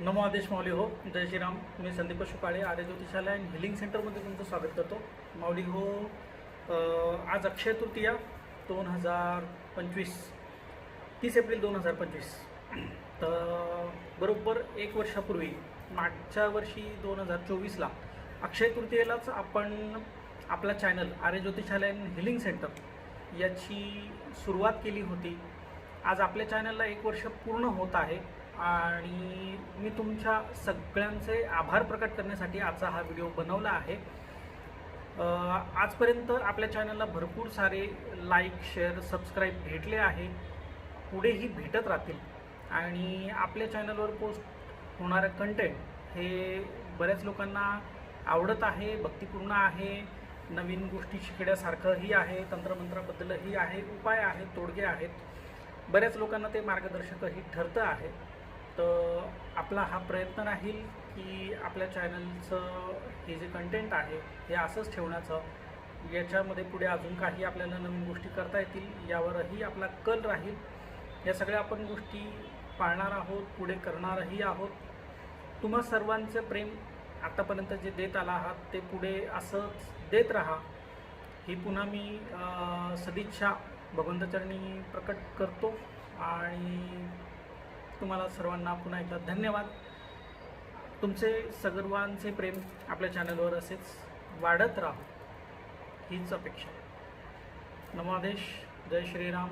नमो आदेश माऊली हो जय श्रीराम. मी संदीप शुकाळे आर्य ज्योतिषालय अँड हिलिंग सेंटरमध्ये तुमचं स्वागत करतो. माऊली हो आज अक्षय तृतीया दोन हजार पंचवीस तीस एप्रिल दोन हजार पंचवीस. तर बरोबर एक वर्षापूर्वी मागच्या वर्षी दोन हजार चोवीसला अक्षय तृतीयेलाच आपण आपला channel Arya Jyotishalaya and healing centre याची सुरुवात केली होती. आज आपल्या चॅनलला एक वर्ष पूर्ण होत आहे. आणि मी तुमच्या सगळ्यांचे आभार प्रकट करण्यासाठी आजचा हा व्हिडिओ बनवला आहे. आजपर्यंत आपल्या चॅनलला भरपूर सारे लाईक शेअर सबस्क्राईब भेटले आहे. पुढेही भेटत राहतील. आणि आपल्या चॅनलवर पोस्ट होणारं कंटेंट हे बऱ्याच लोकांना आवडत आहे भक्तिपूर्ण आहे. नवीन गोष्टी शिकण्यासारखंही आहे तंत्रमंत्राबद्दलही आहे उपाय आहेत तोडगे आहेत. बऱ्याच लोकांना ते मार्गदर्शकही ठरतं आहे. तर आपला हा प्रयत्न राहील की आपल्या चॅनलचं हे जे कंटेंट आहे हे असंच ठेवण्याचं. याच्यामध्ये पुढे अजून काही आपल्याला नवीन गोष्टी करता येतील यावरही आपला कल राहील. या सगळ्या आपण गोष्टी पाळणार आहोत पुढे करणारही आहोत. तुम्हा सर्वांचं प्रेम आत्तापर्यंत जे देत आला आहात ते पुढे असंच देत राहा. ही पुन्हा मी सदिच्छा भगवंतचरणी प्रकट करतो. आणि तुम्हाला सर्वांना पुन्हा एकदा धन्यवाद. तुमचे सर्वांचे प्रेम आपल्या चॅनलवर असेच वाढत राहो. हीच अपेक्षा. नमादेश जय श्रीराम.